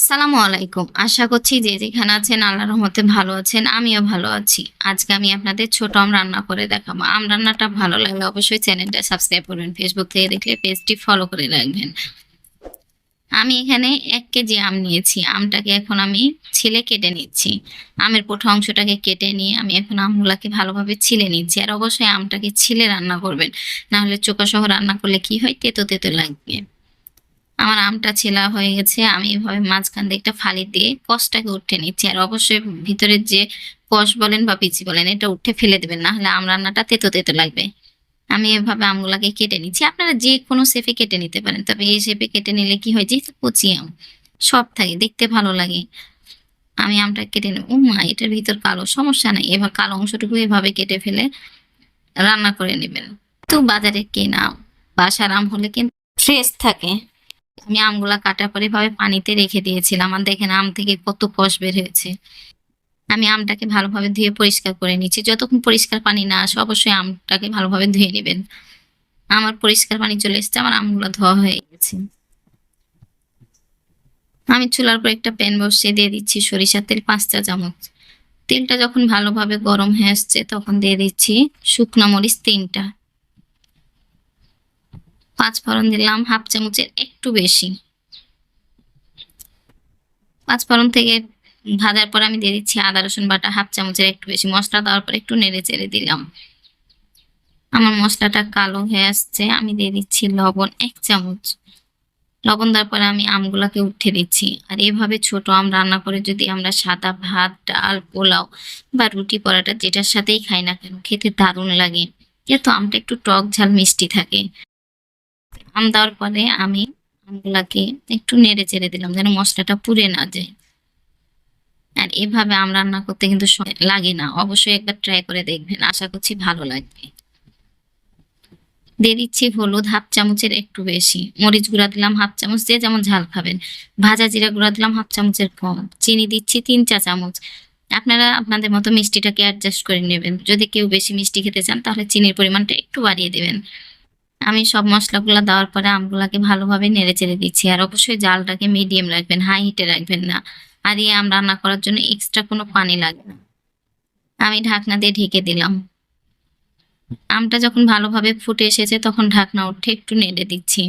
আসসালামু আলাইকুম। আশা করছি যে যেখানে আছেন আল্লাহ রহমতে ভালো আছেন, আমিও ভালো আছি। আজকে আমি আপনাদের ছোট আম রান্না করে দেখাবো। আম রান্নাটা ভালো লাগলে অবশ্যই চ্যানেলটা সাবস্ক্রাইব করবেন ফেসবুক থেকে দেখলে পেজটি ফলো করে রাখবেন। আমি এখানে এক কেজি আম নিয়েছি। আমটাকে এখন আমি ছিলে কেটে নিচ্ছি। আমের পোঠা অংশটাকে কেটে নিয়ে আমি এখন আমগুলাকে ভালোভাবে ছিলে নিচ্ছি। আর অবশ্যই আমটাকে ছিলে রান্না করবেন। না হলে চোখা সহ রান্না করলে কি হয়? তেতো তেতো লাগবে। আমার আমটা ছেলা হয়ে গেছে, আমি এভাবে মাঝখান দিয়ে একটা ফালি দিয়ে কষটাকে উঠে নিচ্ছি। আর অবশ্যই ভিতরের যে কষ বলেন বা পিচি বলেন, এটা উঠে ফেলে দেবেন, না হলে আম রান্নাটা তেতো তেতো লাগবে। আমি এভাবে আমগুলাকে কেটে নিচ্ছি। আপনারা যে কোনো শেপে কেটে নিতে পারেন, তবে এই শেপে কেটে নিলে কি হয়, যেহেতু কচি আম, সব থাকে, দেখতে ভালো লাগে। আমি আমটা কেটে নেব। ও মা, এটার ভিতর কালো, সমস্যা নেই। এবার কালো অংশটুকু এভাবে কেটে ফেলে রান্না করে নেবেন। তো বাজারে কেনা বাসার আম হলে কিন্তু ফ্রেশ থাকে। আমি আমগুলা কাটার পরে ভাবে পানিতে রেখে দিয়েছিলাম আর দেখেন আম থেকে কত কষ বের হয়েছে। আমি আমটাকে ভালোভাবে ধুয়ে পরিষ্কার করে নিচ্ছি। যতক্ষণ পরিষ্কার পানি না আসে, অবশ্যই আমটাকে ভালোভাবে ধুয়ে নেবেন। আমার পরিষ্কার পানি চলে এসেছে, আমার আমগুলো ধোয়া হয়ে গেছে। আমি চুলার পর একটা প্যান বসিয়ে দিয়ে দিচ্ছি সরিষার তেল, পাঁচটা চামচ। তেলটা যখন ভালোভাবে গরম হয়ে আসছে, তখন দিয়ে দিচ্ছি শুকনো মরিচ তিনটা। পাঁচ ফোড়ন দিলাম, হাফ চামচের একটু বেশি। পাঁচ ফোড়ন থেকে ভাজার পর আমি দিয়ে দিচ্ছি আদা, রসুন বাটা, হাফ চামচের একটু বেশি মশলা দেওয়ার পর একটু নেড়ে চেড়ে দিলাম। আমার মশলাটা কালো হয়ে আসছে, আমি দিয়ে দিচ্ছি লবণ এক চামচ। লবণ দেওয়ার পরে আমি আমগুলাকে উঠে দিচ্ছি। আর এভাবে ছোট আম রান্না করে যদি আমরা সাদা ভাত, ডাল, পোলাও বা রুটি পরাটা যেটার সাথেই খাই না কেন, খেতে দারুণ লাগে। যেহেতু আমটা একটু টক ঝাল মিষ্টি থাকে। আম দেওয়ার পরে আমি আমগুলাকে একটু নেড়ে চেড়ে দিলাম যেন মশলাটা পুড়ে না যায়। আর এভাবে আম রান্না করতে কিন্তু লাগে না। অবশ্যই একবার ট্রাই করে দেখবেন। আশা করছি ভালো লাগবে। দিয়ে দিচ্ছি হলুদ হাফ চামচের একটু বেশি। মরিচ গুঁড়া দিলাম হাফ চামচ যে যেমন ঝাল খাবেন। ভাজা জিরা গুঁড়া দিলাম হাফ চামচের কম। চিনি দিচ্ছি তিন চা চামচ। আপনারা আপনাদের মতো মিষ্টিটাকে অ্যাডজাস্ট করে নেবেন। যদি কেউ বেশি মিষ্টি খেতে চান তাহলে চিনির পরিমাণটা একটু বাড়িয়ে দেবেন। আমি সব মশলাগুলো দেওয়ার পরে আমগুলাকে ভালোভাবে নেড়ে চেড়ে দিচ্ছি। আর অবশ্যই জালটাকে মিডিয়াম রাখবেন হাই হিটে রাখবেন না। আর এই আম রান্না করার জন্য এক্সট্রা কোনো পানি লাগে না। আমি ঢাকনা দিয়ে ঢেকে দিলাম। আমটা যখন ভালোভাবে ফুটে এসেছে তখন ঢাকনা উঠে একটু নেড়ে দিচ্ছি।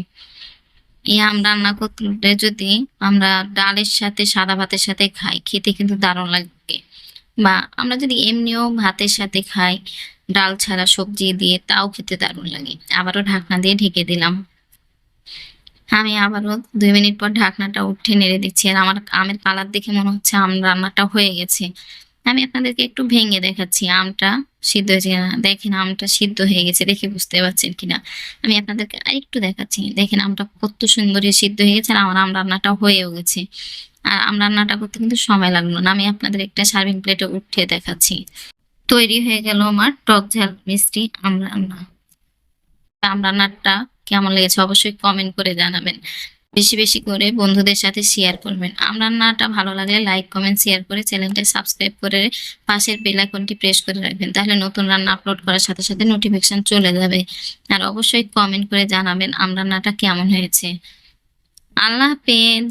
এই আম রান্না করতে যদি আমরা ডালের সাথে, সাদা ভাতের সাথে খাই, খেতে কিন্তু দারুণ লাগবে। বা আমরা যদি এমনিও ভাতের সাথে খাই, ডাল ছাড়া সবজি দিয়ে তাও খেতে দারুণ লাগে। আবারও ঢাকনা দিয়ে ঢেকে দিলাম। আমি আবারও দুই মিনিট পর ঢাকনাটা উঠে নেড়ে দিচ্ছি আর আমার আমের কালার দেখে মনে হচ্ছে আম রান্নাটা হয়ে গেছে। আমি আপনাদেরকে একটু ভেঙে দেখাচ্ছি। আমটা সিদ্ধ হয়েছে কিনা? দেখেন আমটা সিদ্ধ হয়ে গেছে দেখে বুঝতে পারছেন কিনা? আমি আপনাদেরকে আরেকটু দেখাচ্ছি। দেখেন আমটা কত সুন্দর সিদ্ধ হয়ে গেছে আর আমার আম রান্নাটা হয়েও গেছে। আর আম রান্নাটা করতে কিন্তু সময় লাগল না। আমি আপনাদের একটা সার্ভিং প্লেটে উঠিয়ে দেখাচ্ছি। তৈরি হয়ে গেল আমার টক ঝাল মিষ্টি আম রান্না। আম রান্নাটা কেমন লেগেছে অবশ্যই কমেন্ট করে জানাবেন। বেশি বেশি করে বন্ধুদের সাথে শেয়ার করবেন। আম রান্নাটা ভালো লাগলে লাইক কমেন্ট শেয়ার করে চ্যানেলটা সাবস্ক্রাইব করে পাশের বেল আইকনটি প্রেস করে রাখবেন। তাহলে নতুন রান্না আপলোড করার সাথে সাথে নোটিফিকেশন চলে যাবে। আর অবশ্যই কমেন্ট করে জানাবেন আম রান্নাটা কেমন হয়েছে। আল্লাহ হাফেজ।